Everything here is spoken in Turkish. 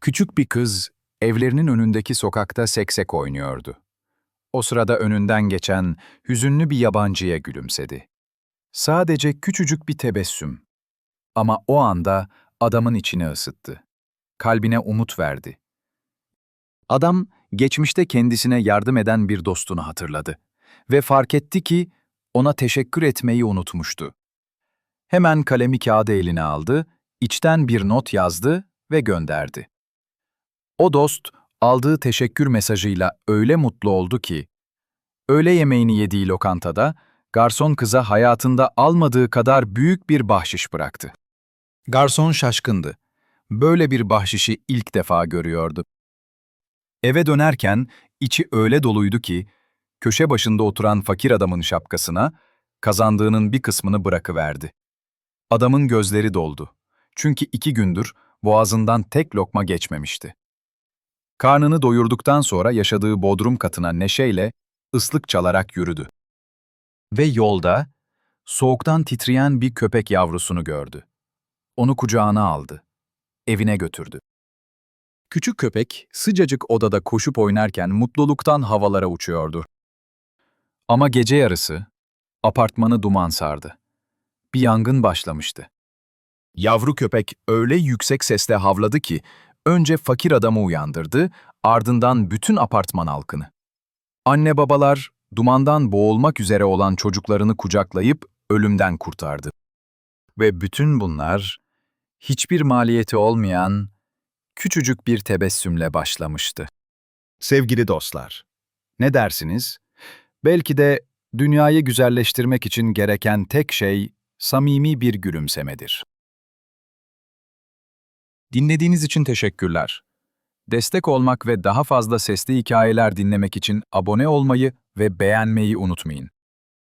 Küçük bir kız evlerinin önündeki sokakta seksek oynuyordu. O sırada önünden geçen hüzünlü bir yabancıya gülümsedi. Sadece küçücük bir tebessüm. Ama o anda adamın içini ısıttı. Kalbine umut verdi. Adam geçmişte kendisine yardım eden bir dostunu hatırladı ve fark etti ki ona teşekkür etmeyi unutmuştu. Hemen kalemi kağıdı eline aldı, içten bir not yazdı ve gönderdi. O dost aldığı teşekkür mesajıyla öyle mutlu oldu ki, öğle yemeğini yediği lokantada garson kıza hayatında almadığı kadar büyük bir bahşiş bıraktı. Garson şaşkındı. Böyle bir bahşişi ilk defa görüyordu. Eve dönerken içi öyle doluydu ki, köşe başında oturan fakir adamın şapkasına kazandığının bir kısmını bırakıverdi. Adamın gözleri doldu. Çünkü iki gündür boğazından tek lokma geçmemişti. Karnını doyurduktan sonra yaşadığı bodrum katına neşeyle, ıslık çalarak yürüdü. Ve yolda, soğuktan titreyen bir köpek yavrusunu gördü. Onu kucağına aldı. Evine götürdü. Küçük köpek sıcacık odada koşup oynarken mutluluktan havalara uçuyordu. Ama gece yarısı apartmanı duman sardı. Bir yangın başlamıştı. Yavru köpek öyle yüksek sesle havladı ki önce fakir adamı uyandırdı, ardından bütün apartman halkını. Anne babalar dumandan boğulmak üzere olan çocuklarını kucaklayıp ölümden kurtardı. Ve bütün bunlar hiçbir maliyeti olmayan küçücük bir tebessümle başlamıştı. Sevgili dostlar, ne dersiniz? Belki de dünyayı güzelleştirmek için gereken tek şey samimi bir gülümsemedir. Dinlediğiniz için teşekkürler. Destek olmak ve daha fazla sesli hikayeler dinlemek için abone olmayı ve beğenmeyi unutmayın.